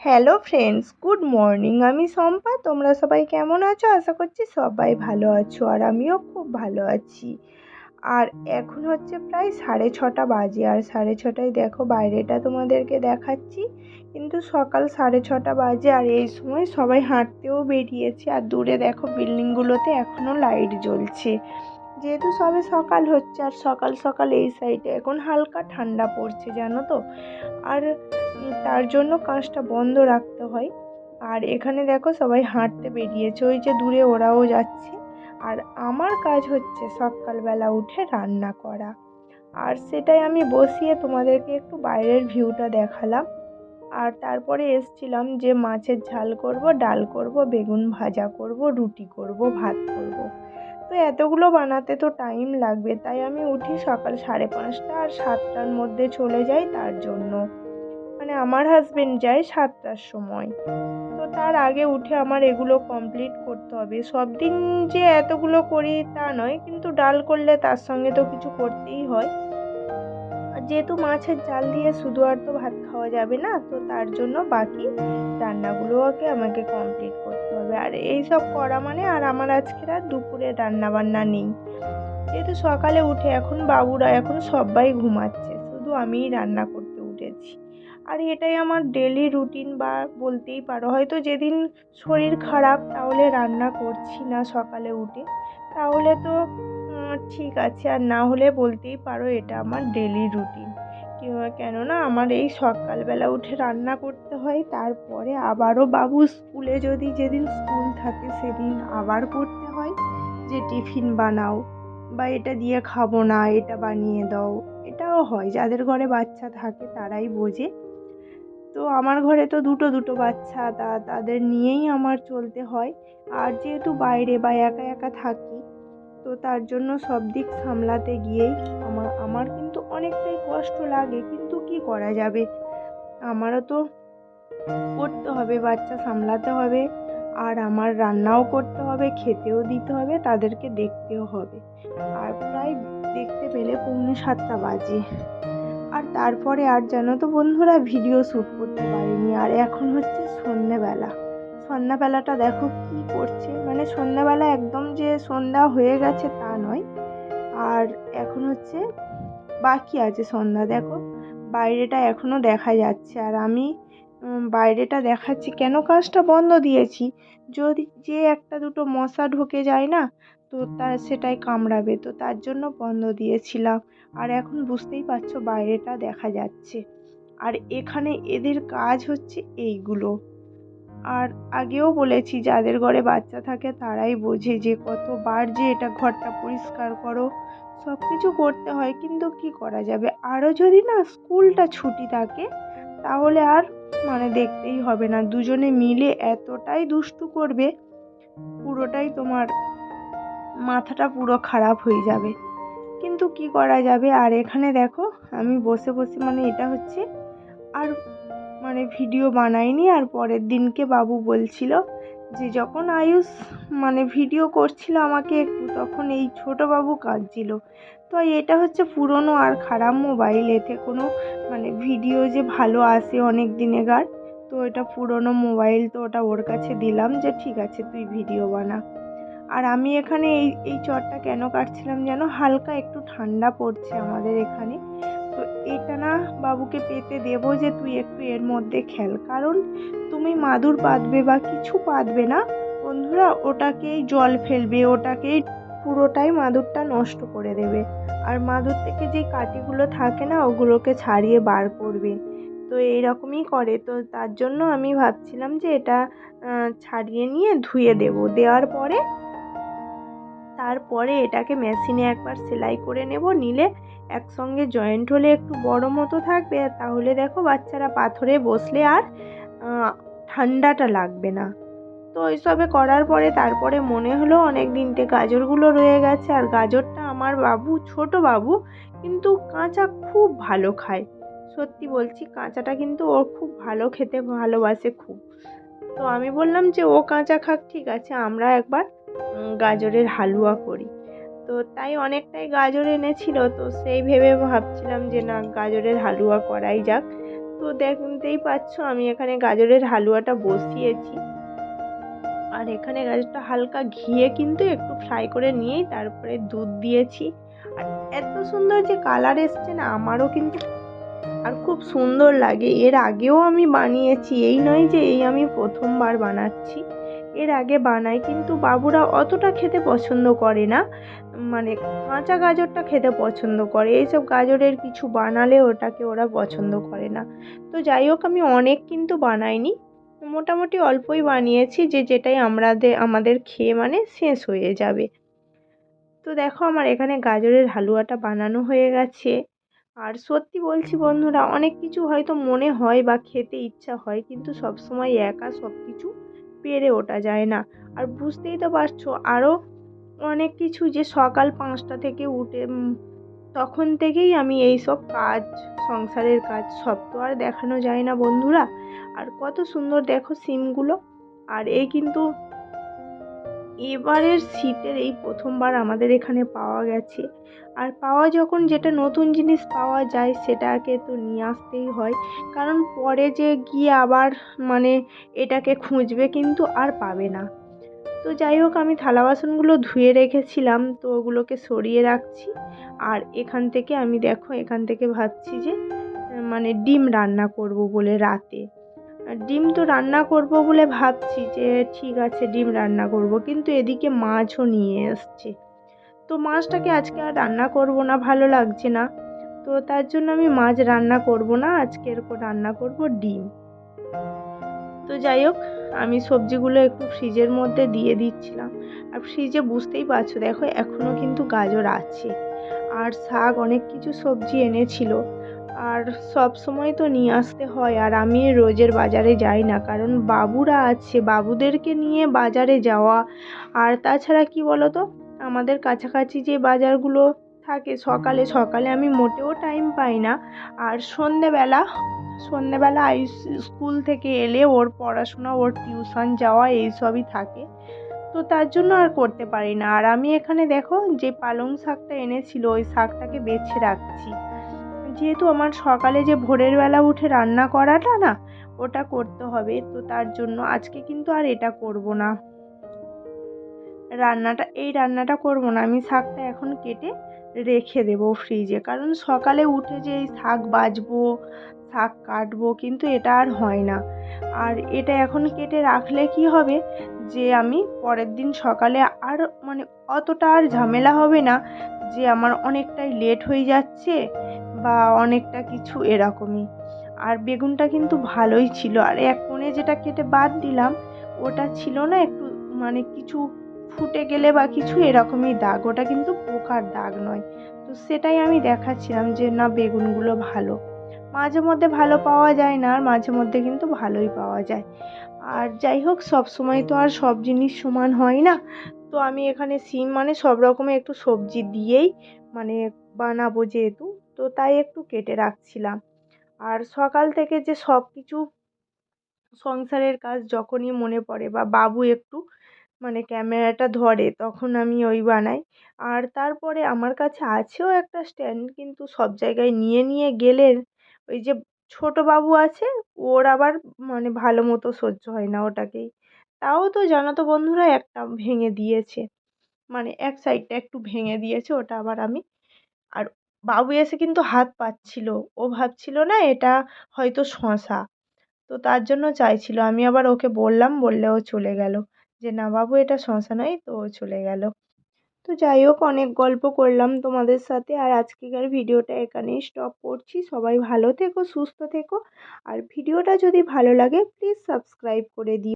Hello friends good morning আমি শম্পা। তোমরা সবাই কেমন আছো? আশা করছি সবাই ভালো আছো আর আমিও খুব ভালো আছি। আর এখন হচ্ছে প্রায় সাড়ে ছটা বাজে। আর সাড়ে ছটায় দেখো বাইরেটা তোমাদেরকে দেখাচ্ছি। কিন্তু সকাল সাড়ে ছটা বাজে আর এই সময় সবাই হাঁটতেও বেরিয়েছে। আর দূরে দেখো বিল্ডিংগুলোতে এখনও লাইট জ্বলছে। যেহেতু সবে সকাল হচ্ছে আর সকাল সকাল এই সাইডে এখন হালকা ঠান্ডা পড়ছে, জানো তো? আর তার জন্য কাঁচটা বন্ধ রাখতে হয়। আর এখানে দেখো সবাই হাঁটতে বেরিয়েছে। ওই যে দূরে ওরাও যাচ্ছে। আর আমার কাজ হচ্ছে সকালবেলা উঠে রান্না করা। আর সেটাই আমি বসিয়ে তোমাদেরকে একটু বাইরের ভিউটা দেখালাম। আর তারপরে এসছিলাম যে মাছের ঝাল করব, ডাল করব, বেগুন ভাজা করব, রুটি করব, ভাত করব। তো এতগুলো বানাতে তো টাইম লাগবে। তাই আমি উঠি সকাল সাড়ে পাঁচটা আর সাতটার মধ্যে চলে যাই তার জন্য। মানে আমার হাজবেন্ড যায় সাতটার সময়। তো তার আগে উঠে আমার এগুলো কমপ্লিট করতে হবে। সব দিন যে এতগুলো করি তা নয়, কিন্তু ডাল করলে তার সঙ্গে তো কিছু করতেই হয়। আর যেহেতু মাছের জাল দিয়ে শুধু আর তো ভাত খাওয়া যাবে না, তো তার জন্য বাকি রান্নাগুলোকে আমাকে কমপ্লিট করতে হবে। আর এই সব করা মানে আর আমার আজকের আর দুপুরে রান্না বান্না নেই। যেহেতু সকালে উঠে এখন বাবুরা এখন সবাই ঘুমাচ্ছে, শুধু আমিই রান্না উঠেছি আর এটাই আমার ডেলি রুটিন বা বলতেই পারো। হয়তো যেদিন শরীর খারাপ, তাহলে রান্না করছি না সকালে উঠে। তাহলে তো ঠিক আছে, আর না হলে বলতেই পারো এটা আমার ডেলি রুটিন কেননা আমার এই সকালবেলা উঠে রান্না করতে হয়, তারপরে আবারও বাবু স্কুলে যদি যেদিন স্কুল থাকে, সেদিন আবার করতে হয় যে টিফিন বানাও, বা এটা দিয়ে খাব না, এটা বানিয়ে দাও। এটাও হয়, যাদের ঘরে বাচ্চা থাকে, তারাই বোঝে। তো আমার ঘরে তো দুটো দুটো বাচ্চা। তা তাদের নিয়েই আমার চলতে হয়। আর যেহেতু বাইরে বা একা একা থাকি, তো তার জন্য সব দিক সামলাতে গিয়েই আমার আমার কিন্তু অনেকটাই কষ্ট লাগে। কিন্তু কি করা যাবে? আমারও তো করতে হবে, বাচ্চা সামলাতে হবে। আর আমার রান্নাও করতে হবে, খেতেও দিতে হবে, তাদেরকে দেখতেও হবে। আর প্রায় দেখতে পেলে পৌনে সাতটা বাজে। আর তারপরে আর জানো তো বন্ধুরা ভিডিও শ্যুট করতে পারিনি। আর এখন হচ্ছে সন্ধ্যেবেলা। সন্ধ্যাবেলাটা দেখো কি করছে? মানে সন্ধ্যাবেলা একদম যে সন্ধ্যা হয়ে গেছে তা নয়। আর এখন হচ্ছে বাকি আছে সন্ধ্যা, দেখো। বাইরেটা এখনও দেখা যাচ্ছে। আর আমি বাইরেটা দেখাচ্ছি। কেন কাজটা বন্ধ দিয়েছি? যদি যে একটা দুটো মশা ঢুকে যায় না তো তার সেটাই কামড়াবে। তো তার জন্য বন্ধ দিয়েছিলাম। আর এখন বুঝতেই পারছ বাইরেটা দেখা যাচ্ছে। আর এখানে এদের কাজ হচ্ছে এইগুলো। আর আগেও বলেছি, যাদের ঘরে বাচ্চা থাকে তারাই বোঝে যে কতবার যে এটা ঘরটা পরিষ্কার করো সব কিছু করতে হয়, কিন্তু কি করা যাবে? আরও যদি না স্কুলটা ছুটি থাকে, তাহলে আর মানে দেখতেই হবে না। দুজনে মিলে এতটাই দুষ্টু করবে, পুরোটাই তোমার মাথাটা পুরো খারাপ হয়ে যাবে। কিন্তু কি করা যাবে? আর এখানে দেখো, আমি বসে বসে মানে এটা হচ্ছে আর মানে ভিডিও বানাইনি আর পরের দিনকে বাবু বলছিল যে যখন আয়ুষ মানে ভিডিও করছিল আমাকে একটু, তখন এই ছোটো বাবু কাঁদছিল। তো এটা হচ্ছে পুরনো আর খারাপ মোবাইল, এতে কোনো মানে ভিডিও যে ভালো আসে অনেক দিনেকার তো এটা পুরনো মোবাইল, তো ওটা ওর কাছে দিলাম যে ঠিক আছে, তুই ভিডিও বানা। আর আমি এখানে এই এই চটটা কেন কাটছিলাম যেন হালকা একটু ঠান্ডা পড়ছে আমাদের এখানে। তো এটা না বাবুকে পেতে দেবো যে তুই একটু এর মধ্যে খেল। কারণ তুমি মাদুর পাতবে বা কিছু পাতবে না, বন্ধুরা ওটাকেই জল ফেলবে, ওটাকেই পুরোটাই মাদুরটা নষ্ট করে দেবে। আর মাদুর থেকে যে কাঠিগুলো থাকে না, ওগুলোকে ছাড়িয়ে বার করবে। তো এইরকমই করে। তো তার জন্য আমি ভাবছিলাম যে এটা ছাড়িয়ে নিয়ে ধুয়ে দেব। দেওয়ার পরে তারপরে এটাকে মেশিনে একবার সেলাই করে নেব, নিলে একসঙ্গে জয়েন্ট হলে একটু বড় মতো থাকবে। তাহলে দেখো বাচ্চারা পাথরে বসলে আর ঠান্ডাটা লাগবে না। তো ওইসবে করার পরে তারপরে মনে হলো অনেক দিনতে গাজরগুলো রয়ে গেছে। আর গাজরটা আমার বাবু, ছোট বাবু, কিন্তু কাঁচা খুব ভালো খায়। সত্যি বলছি, কাঁচাটা কিন্তু ও খুব ভালো খেতে ভালোবাসে খুব। তো আমি বললাম যে, ও কাঁচা খাক, ঠিক আছে, আমরা একবার গাজরের হালুয়া করি। তো তাই অনেকটাই গাজর এনেছিল, তো সেই ভেবে ভাবছিলাম যে না, গাজরের হালুয়া করাই যাক। তো দেখতেই পাচ্ছ, আমি এখানে গাজরের হালুয়াটা বসিয়েছি। আর এখানে গাজরটা হালকা ঘিয়ে কিন্তু একটু ফ্রাই করে নিয়েই তারপরে দুধ দিয়েছি। আর এত সুন্দর যে কালার এসছে না, আমারও কিন্তু আর খুব সুন্দর লাগে। এর আগেও আমি বানিয়েছি, এই নয় যে এই আমি প্রথমবার বানাচ্ছি। এর আগে বানাই কিন্তু বাবুরা অতটা খেতে পছন্দ করে না। মানে কাঁচা গাজরটা খেতে পছন্দ করে। এইসব গাজরের কিছু বানালে ওটাকে ওরা পছন্দ করে না। তো যাই হোক, আমি অনেক কিন্তু বানাইনি। মোটামুটি অল্পই বানিয়েছি যে যেটাই আমাদের আমাদের খেয়ে মানে শেষ হয়ে যাবে। তো দেখো আমার এখানে গাজরের হালুয়াটা বানানো হয়ে গেছে। আর সত্যি বলছি বন্ধুরা, অনেক কিছু হয়তো মনে হয় বা খেতে ইচ্ছা হয়, কিন্তু সবসময় একা সব কিছু পেরে ওঠা যায় না। আর বুঝতেই তো পারছ আরও অনেক কিছু যে সকাল পাঁচটা থেকে উঠে তখন থেকেই আমি এই সব কাজ, সংসারের কাজ, সব তো আর দেখানো যায় না বন্ধুরা। আর কত সুন্দর দেখো সিমগুলো। আর এই কিন্তু এবারের শীতের এই প্রথমবার আমাদের এখানে পাওয়া গেছে। আর পাওয়া যখন যেটা নতুন জিনিস পাওয়া যায় সেটাকে তো নিয়ে আসতেই হয়। কারণ পরে যে গিয়ে আবার মানে এটাকে খুঁজবে কিন্তু আর পাবে না। তো যাই হোক, আমি থালা বাসনগুলো ধুয়ে রেখেছিলাম, তো ওগুলোকে সরিয়ে রাখছি। আর এখান থেকে আমি দেখো, এখান থেকে ভাবছি যে মানে ডিম রান্না করব বলে রাতে। ডিম তো রান্না করব বলে ভাবছি যে ঠিক আছে, ডিম রান্না করব। কিন্তু এদিকে মাছও নিয়ে এসছে। তো মাছটাকে আজকে আর রান্না করব না, ভালো লাগছে না। তো তার জন্য আমি মাছ রান্না করব না, আজকে এরকম রান্না করব ডিম। তো যাই হোক, আমি সবজিগুলো একটু ফ্রিজের মধ্যে দিয়ে দিচ্ছিলাম। আর ফ্রিজে বুঝতেই পারছ, দেখো এখনও কিন্তু গাজর আছে। আর শাক অনেক কিছু সবজি এনেছিল। আর সব সময় তো নিয়ে আসতে হয়, আর আমি রোজের বাজারে যাই না। কারণ বাবুরা আছে, বাবুদেরকে নিয়ে বাজারে যাওয়া। আর তাছাড়া কি বলো তো আমাদের কাছাকাছি যে বাজারগুলো থাকে, সকালে সকালে আমি মোটেও টাইম পাই না। আর সন্ধেবেলা সন্ধেবেলা স্কুল থেকে এলে ওর পড়াশোনা, ওর টিউশন যাওয়া এইসবই থাকে। তো তার জন্য আর করতে পারি না। আর আমি এখানে দেখো, যে পালং শাকটা এনেছিল, ওই শাকটাকে বেছে রাখছি। যেহেতু আমার সকালে যে ভোরের বেলা উঠে রান্না করাটা না, ওটা করতে হবে। তো তার জন্য আজকে কিন্তু আর এটা করব না। রান্নাটা, এই রান্নাটা করব না। আমি শাকটা এখন কেটে রেখে দেবো ফ্রিজে কারণ সকালে উঠে যে এই শাক বাছবো শাক কাটবো, কিন্তু এটা আর হয় না। আর এটা এখন কেটে রাখলে কি হবে? যে আমি পরের দিন সকালে আর মানে অতটা আর ঝামেলা হবে না, যে আমার অনেকটাই লেট হয়ে যাচ্ছে। বা অনেকটা কিছু এরকমই। আর বেগুনটা কিন্তু ভালোই ছিল। আর এক কোণে যেটা কেটে বাদ দিলাম, ওটা ছিল না একটু মানে কিছু ফুটে গেলে বা কিছু এরকমই দাগ। ওটা কিন্তু পোকার দাগ নয়। তো সেটাই আমি দেখাচ্ছিলাম যে না, বেগুনগুলো ভালো। মাঝে মধ্যে ভালো পাওয়া যায় না, আর মাঝে মধ্যে কিন্তু ভালোই পাওয়া যায়। আর যাই হোক, সব সময় তো আর সব জিনিস সমান হয় না। তো আমি এখানে সিম মানে সব রকমের একটু সবজি দিয়েই মানে বানাবো যেহেতু, তো তাই একটু কেটে রাখছিলাম। আর সকাল থেকে যে সব কিছু সংসারের কাজ যখনই মনে পড়ে বা বাবু একটু মানে ক্যামেরাটা ধরে তখন আমি ওই বানাই। আর তারপরে আমার কাছে আছেও একটা স্ট্যান্ড কিন্তু সব জায়গায় নিয়ে নিয়ে গেলে ওই যে ছোটো বাবু আছে, ওর আবার মানে ভালো মতো সহ্য হয় না ওটাকেই। তাও তো জানো তো বন্ধুরা একটা ভেঙে দিয়েছে। মানে এক সাইডটা একটু ভেঙে দিয়েছে, ওটা আবার আমি আর বাবু এসে কিন্তু হাত পাচ্ছিল ও ভাবছিল, না, এটা হয়তো শশা। তো তার জন্য চাইছিল। আমি আবার ওকে বললাম, বললে ও চলে গেল। যে, না, বাবু, এটা শশা নয়। তো ও চলে গেল। তো যাই হোক, অনেক গল্প করলাম তোমাদের সাথে। আর আজকেকার ভিডিওটা এখানেই স্টপ করছি। সবাই ভালো থেকো, সুস্থ থেকো। আর ভিডিওটা যদি ভালো লাগে প্লিজ সাবস্ক্রাইব করে দিও।